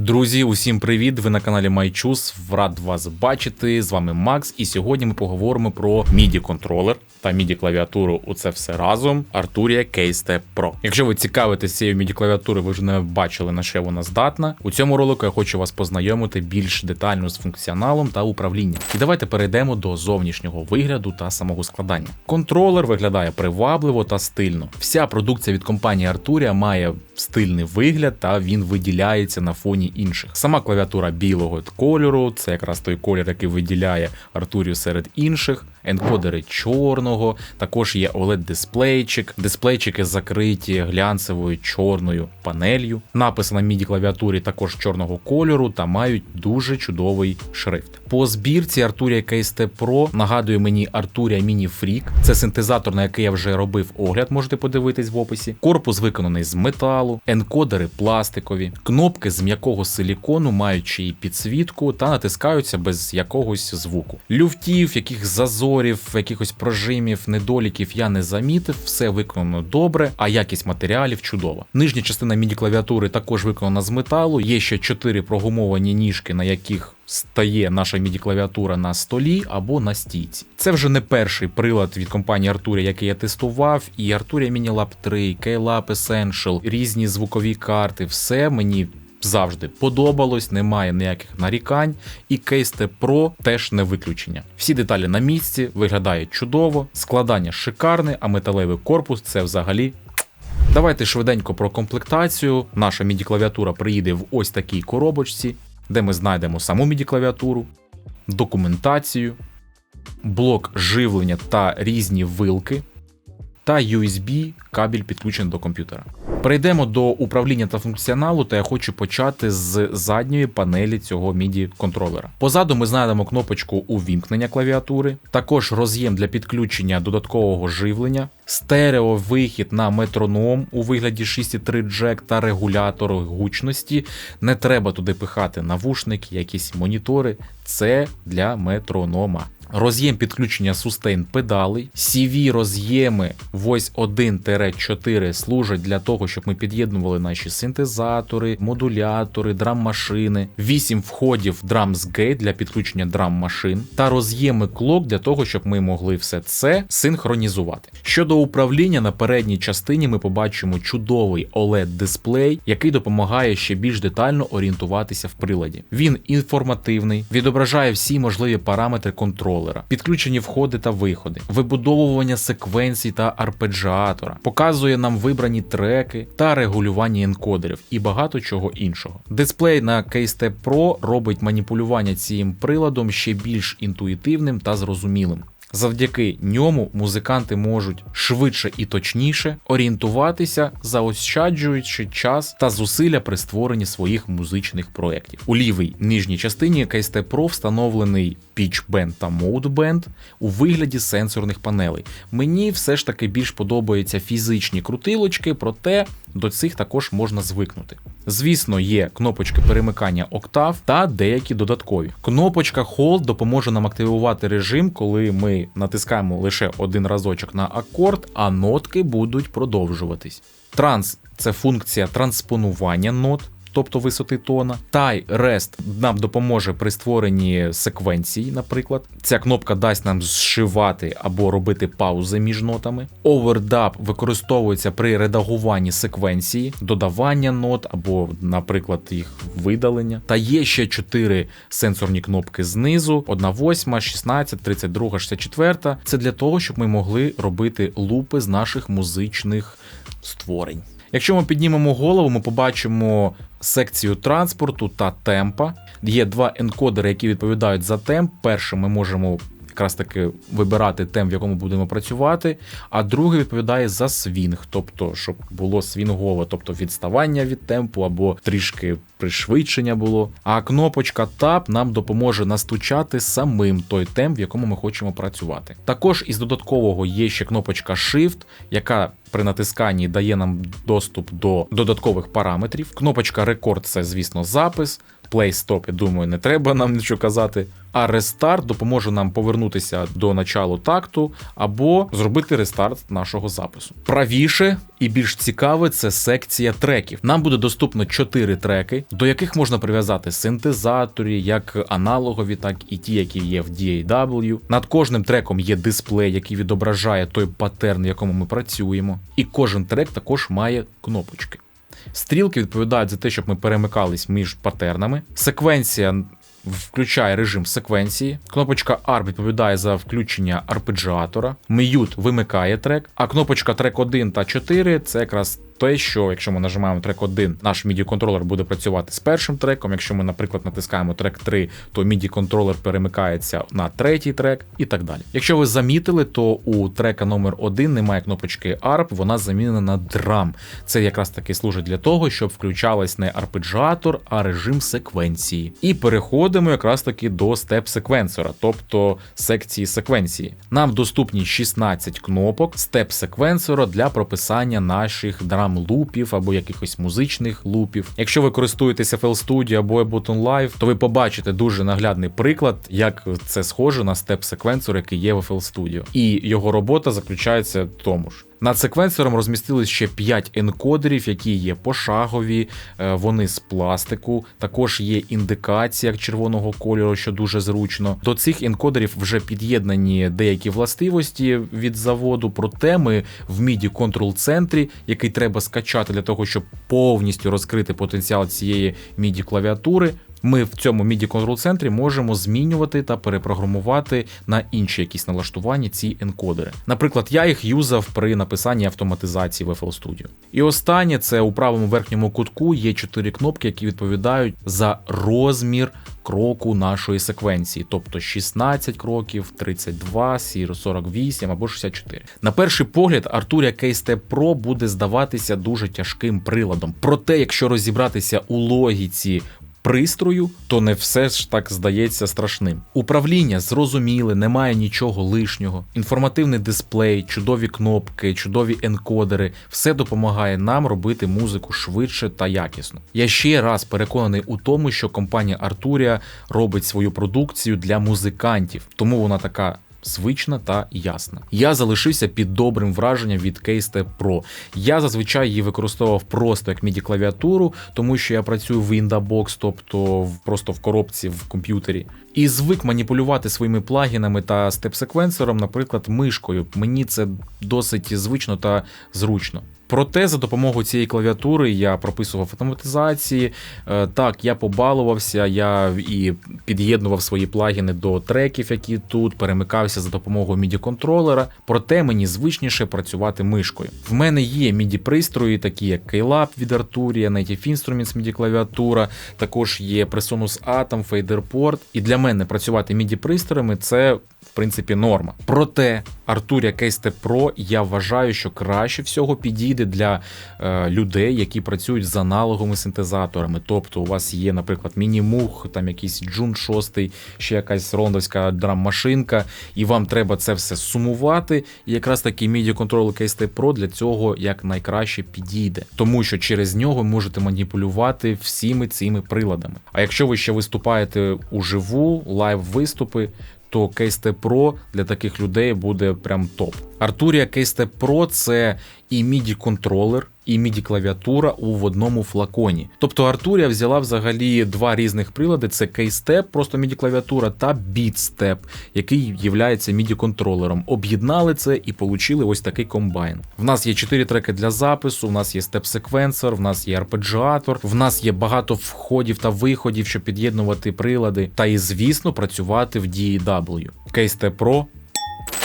Друзі, усім привіт! Ви на каналі MyChoose. Рад вас бачити. З вами Макс. І сьогодні ми поговоримо про MIDI контролер та MIDI клавіатуру. У це все разом. Arturia Keystep Pro. Якщо ви цікавитесь цією MIDI клавіатурою, ви вже не бачили на що вона здатна. У цьому ролику я хочу вас познайомити більш детально з функціоналом та управлінням. І давайте перейдемо до зовнішнього вигляду та самого складання. Контролер виглядає привабливо та стильно. Вся продукція від компанії Arturia має стильний вигляд та він виділяється на фоні інших. Сама клавіатура білого кольору, це якраз той колір, який виділяє Артурію серед інших. Енкодери чорного, також є oled дисплейчик Дисплейчики закриті глянцевою чорною панелью. Написи на MIDI клавіатурі також чорного кольору та мають дуже чудовий шрифт. По збірці Arturia KST Pro нагадує мені Arturia Mini Freak. Це синтезатор, на який я вже робив огляд, можете подивитись в описі. Корпус виконаний з металу, енкодери пластикові, кнопки з м'якого силікону, маючи і підсвітку, та натискаються без якогось звуку. Люфтів, яких зазорів, якихось прожимів, недоліків я не замітив, все виконано добре, а якість матеріалів чудова. Нижня частина MIDI клавіатури також виконана з металу. Є ще чотири прогумовані ніжки, на яких стає наша MIDI клавіатура на столі або на стійці. Це вже не перший прилад від компанії Arturia, який я тестував. І Arturia Mini Lab 3, K-Lab Essential, різні звукові карти, все мені. Завжди подобалось, немає ніяких нарікань, і Кейсте Pro теж не виключення. Всі деталі на місці, виглядає чудово, складання шикарне, а металевий корпус це взагалі. Давайте швиденько про комплектацію. Наша MIDI клавіатура приїде в ось такій коробочці, де ми знайдемо саму MIDI клавіатуру, документацію, блок живлення та різні вилки, та USB кабель підключений до комп'ютера. Перейдемо до управління та функціоналу, та я хочу почати з задньої панелі цього MIDI контролера. Позаду ми знайдемо кнопочку увімкнення клавіатури, також роз'єм для підключення додаткового живлення, стереовихід на метроном у вигляді 6,3 джек та регулятор гучності. Не треба туди пихати навушники, якісь монітори. Це для метронома. Роз'єм підключення сустейн педалей, CV роз'єми Voice 1-4 служать для того, щоб ми під'єднували наші синтезатори, модулятори, драм-машини, 8 входів Drums Gate для підключення драм-машин та роз'єми клок для того, щоб ми могли все це синхронізувати. Щодо управління на передній частині ми побачимо чудовий oled дисплей, який допомагає ще більш детально орієнтуватися в приладі. Він інформативний, відображає всі можливі параметри контролера, підключені входи та виходи, вибудовування секвенцій та арпеджіатора, показує нам вибрані треки та регулювання енкодерів і багато чого іншого. Дисплей на Keystep Pro робить маніпулювання цим приладом ще більш інтуїтивним та зрозумілим. Завдяки ньому музиканти можуть швидше і точніше орієнтуватися, заощаджуючи час та зусилля при створенні своїх музичних проєктів. У лівій нижній частині KST Pro встановлений Pitch Bend та Mode Bend у вигляді сенсорних панелей. Мені все ж таки більш подобаються фізичні крутилочки, проте до цих також можна звикнути. Звісно, є кнопочки перемикання октав та деякі додаткові. Кнопочка Hold допоможе нам активувати режим, коли ми натискаємо лише один разочок на акорд, а нотки будуть продовжуватись. Транс це функція транспонування нот тобто висоти тона. Tie Rest нам допоможе при створенні секвенції, наприклад. Ця кнопка дасть нам зшивати або робити паузи між нотами. Overdub використовується при редагуванні секвенції, додавання нот або, наприклад, їх видалення. Та є ще 4 сенсорні кнопки знизу: 1 8, 16, 32, 64. Це для того, щоб ми могли робити лупи з наших музичних створень. Якщо ми піднімемо голову, ми побачимо секцію транспорту та темпа. Є два енкодери, які відповідають за темп. Перше, ми можемо якраз таки вибирати темп, в якому будемо працювати, а другий відповідає за свінг, тобто, щоб було свінгове, тобто відставання від темпу або трішки пришвидшення було. А кнопочка Tab нам допоможе настучати самим той темп, в якому ми хочемо працювати. Також із додаткового є ще кнопочка Shift, яка при натисканні дає нам доступ до додаткових параметрів. Кнопочка Record це, звісно, запис. Play Stop, я думаю, не треба нам нічого казати. А рестарт допоможе нам повернутися до началу такту або зробити рестарт нашого запису. Правіше і більш цікаве це секція треків. Нам буде доступно 4 треки, до яких можна прив'язати синтезатори, як аналогові, так і ті, які є в DAW. Над кожним треком є дисплей, який відображає той паттерн, в якому ми працюємо. І кожен трек також має кнопочки. Стрілки відповідають за те, щоб ми перемикались між патернами. Секвенція включає режим секвенції. Кнопочка ARP відповідає за включення арпеджіатора. Mute вимикає трек, а кнопочка трек 1 та 4 це якраз те, що якщо ми нажимаємо трек 1, наш MIDI контролер буде працювати з першим треком. Якщо ми, наприклад, натискаємо трек 3, то MIDI контролер перемикається на третій трек і так далі. Якщо ви замітили, то у трека номер 1 немає кнопочки ARP, вона замінена на драм. Це якраз таки служить для того, щоб включалась не арпеджіатор, а режим секвенції. І переходимо якраз таки до степ-секвенсора, тобто секції секвенції. Нам доступні 16 кнопок степ-секвенсора для прописання наших драм там лупів або якихось музичних лупів. Якщо ви користуєтеся FL Studio або Ableton Live, то ви побачите дуже наглядний приклад, як це схоже на степ-секвенсор, який є в FL Studio. І його робота заключається в тому ж. Над секвенсором розмістились ще 5 енкодерів, які є пошагові, е, вони з пластику. Також є індикація червоного кольору, що дуже зручно. До цих енкодерів вже під'єднані деякі властивості від заводу, проте ми в MIDI Control центрі, який треба скачати для того, щоб повністю розкрити потенціал цієї MIDI клавіатури. Ми в цьому MIDI Control центрі можемо змінювати та перепрограмувати на інші якісь налаштування ці енкодери. Наприклад, я їх юзав при написанні автоматизації в FL Studio. І останнє це у правому верхньому кутку є чотири кнопки, які відповідають за розмір кроку нашої секвенції, тобто 16 кроків, 32, 48 або 64. На перший погляд, Arturia Keystep Pro буде здаватися дуже тяжким приладом. Проте, якщо розібратися у логіці пристрою, то не все ж так здається страшним. Управління зрозуміле, немає нічого лишнього. Інформативний дисплей, чудові кнопки, чудові енкодери все допомагає нам робити музику швидше та якісно. Я ще раз переконаний у тому, що компанія Arturia робить свою продукцію для музикантів, тому вона така звична та ясна. Я залишився під добрим враженням від Keystep Pro. Я зазвичай її використовував просто як midi клавіатуру, тому що я працюю в Indabox, тобто просто в коробці в комп'ютері. І звик маніпулювати своїми плагінами та степ-секвенсором, наприклад, мишкою. Мені це досить звично та зручно. Проте за допомогою цієї клавіатури я прописував автоматизації. Е, так, я побалувався, я і під'єднував свої плагіни до треків, які тут перемикався за допомогою midi контролера проте мені звичніше працювати мишкою. В мене є midi пристрої, такі як Keylab від Arturia, Native Instruments MIDI клавіатура, також є Presonus Atom, FaderPort. І для мене працювати міді пристроями це в принципі норма. Проте Arturia Keystep Pro я вважаю, що краще всього підійде для е, людей, які працюють з аналоговими синтезаторами. Тобто у вас є, наприклад, міні-мух, там якийсь Джун 6, ще якась рондовська драм-машинка, і вам треба це все сумувати. І якраз таки MIDI Control Keystep Pro для цього як найкраще підійде, тому що через нього можете маніпулювати всіми цими приладами. А якщо ви ще виступаєте у живу лайв-виступи, то Кейсте Pro для таких людей буде прям топ. Артурія Кейсте Pro це і MIDI контролер, і MIDI клавіатура у одному флаконі. Тобто Arturia взяла взагалі два різних прилади: це Keystep, просто MIDI клавіатура, та BeatStep, який є MIDI контролером. Об'єднали це і отримали ось такий комбайн. В нас є чотири треки для запису, в нас є степ-секвенсор, в нас є арпеджіатор, в нас є багато входів та виходів, щоб під'єднувати прилади, та і, звісно, працювати в DAW. Keystep Pro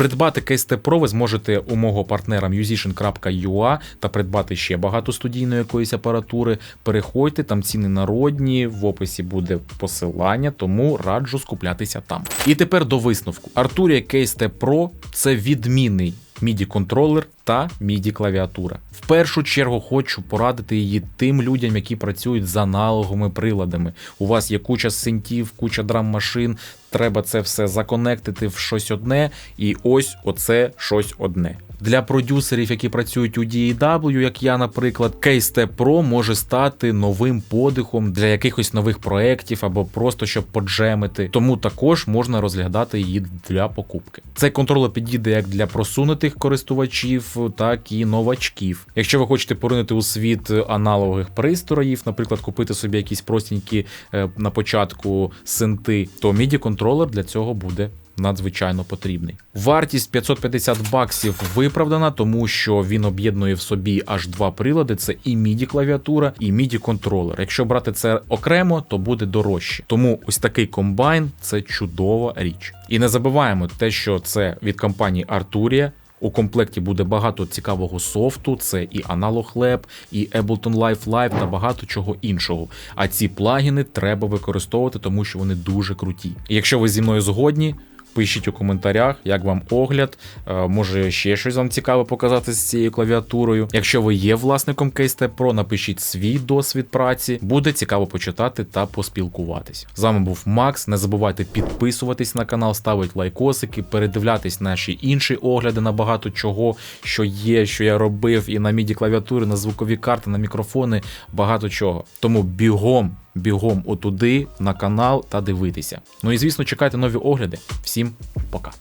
Придбати Кейсте Pro ви зможете у мого партнера musician.ua та придбати ще багато студійної якоїсь апаратури. Переходьте, там ціни народні, в описі буде посилання, тому раджу скуплятися там. І тепер до висновку. Arturia Кейсте Pro це відмінний MIDI контролер та MIDI клавіатура. В першу чергу хочу порадити її тим людям, які працюють з аналоговими приладами. У вас є куча синтів, куча драм-машин. Треба це все законектити в щось одне, і ось оце щось одне. Для продюсерів, які працюють у DAW, як я, наприклад, Case Pro може стати новим подихом для якихось нових проєктів або просто щоб поджемити. Тому також можна розглядати її для покупки. Цей контролер підійде як для просунутих користувачів, так і новачків. Якщо ви хочете поринути у світ аналогових пристроїв, наприклад, купити собі якісь простенькі е, на початку синти, то MIDI контролер для цього буде надзвичайно потрібний. Вартість 550 баксів виправдана, тому що він об'єднує в собі аж два прилади: це і MIDI клавіатура, і MIDI контролер. Якщо брати це окремо, то буде дорожче. Тому ось такий комбайн це чудова річ. І не забуваємо те, що це від компанії Arturia. У комплекті буде багато цікавого софту, це і Analog Lab, і Ableton Live Live та багато чого іншого. А ці плагіни треба використовувати, тому що вони дуже круті. Якщо ви зі мною згодні, пишіть у коментарях, як вам огляд. Е, Може ще щось вам цікаве показати з цією клавіатурою. Якщо ви є власником Case Pro, напишіть свій досвід праці. Буде цікаво почитати та поспілкуватись. З вами був Макс. Не забувайте підписуватись на канал, ставити лайкосики, передивлятись наші інші огляди на багато чого, що є, що я робив, і на міді клавіатури, на звукові карти, на мікрофони, багато чого. Тому бігом. Бігом отуди на канал та дивитися. Ну і звісно, чекайте нові огляди. Всім пока.